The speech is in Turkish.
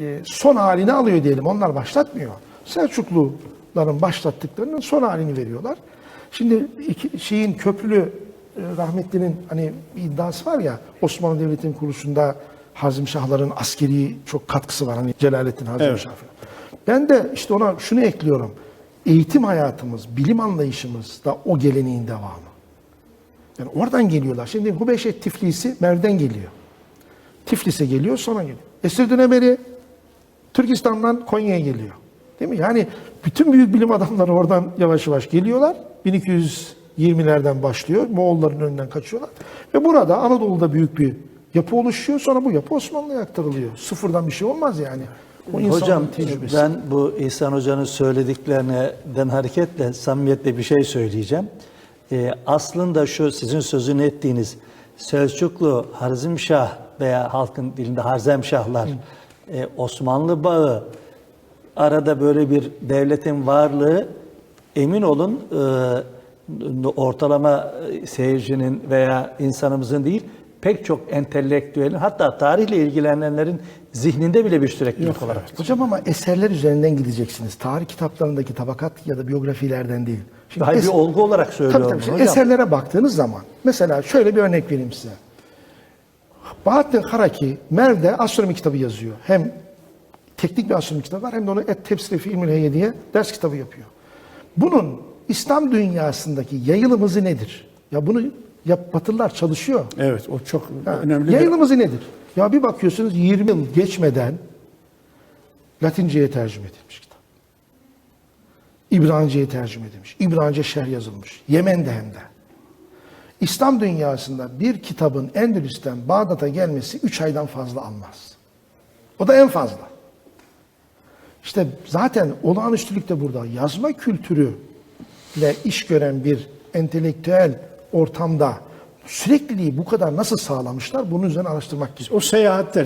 e, son halini alıyor diyelim. Onlar başlatmıyor. Selçukluların başlattıklarının son halini veriyorlar. Şimdi iki, şeyin köprülü e, rahmetlinin hani bir iddiası var ya Osmanlı Devleti'nin kuruluşunda Hazım Şahların askeri çok katkısı var. Hani Celalettin Hazım Evet. Ben de işte ona şunu ekliyorum. Eğitim hayatımız, bilim anlayışımız da o geleneğin devamı. Yani oradan geliyorlar. Şimdi Hubeşe Tiflisi Merv'den geliyor. Tiflis'e geliyor sonra geliyor. Esir dönemeri Türkistan'dan Konya'ya geliyor. Değil mi? Yani bütün büyük bilim adamları oradan yavaş yavaş geliyorlar. 1220'lerden başlıyor. Moğolların önünden kaçıyorlar. Ve burada Anadolu'da büyük bir yapı oluşuyor. Sonra bu yapı Osmanlı'ya aktarılıyor. Sıfırdan bir şey olmaz yani. O Hocam tecrübesi. ben bu İhsan Hoca'nın söylediklerinden hareketle samimiyetle bir şey söyleyeceğim. Ee, aslında şu sizin sözünü ettiğiniz Selçuklu, Harzemşah veya halkın dilinde Harzemşahlar, e, Osmanlı bağı, arada böyle bir devletin varlığı emin olun e, ortalama e, seyircinin veya insanımızın değil pek çok entelektüelin hatta tarihle ilgilenenlerin zihninde bile bir süreklilik olarak. Hocam ama eserler üzerinden gideceksiniz. Tarih kitaplarındaki tabakat ya da biyografilerden değil. Şimdi Hayır bir olgu olarak Tabii söylüyorum tabii. Şimdi hocam. eserlere baktığınız zaman mesela şöyle bir örnek vereyim size. Bahattin Haraki Merv'de astronomi kitabı yazıyor. Hem teknik bir astronomi kitabı var hem de onu Et Tefsiri fi İlmül diye ders kitabı yapıyor. Bunun İslam dünyasındaki yayılım hızı nedir? Ya bunu yap, Batılılar çalışıyor. Evet o çok Ha, önemli Yayılım hızı nedir? Ya bir bakıyorsunuz 20 yıl geçmeden Latinceye tercüme edilmiş kitap. İbranice'ye tercüme edilmiş. İbranice şerh yazılmış. Yemen'de hem de. İslam dünyasında bir kitabın Endülüs'ten Bağdat'a gelmesi 3 aydan fazla almaz. O da en fazla. İşte zaten olağanüstülük de burada. Yazma kültürüyle iş gören bir entelektüel ortamda sürekliliği bu kadar nasıl sağlamışlar? Bunun üzerine araştırmak gerekiyor. o seyahatler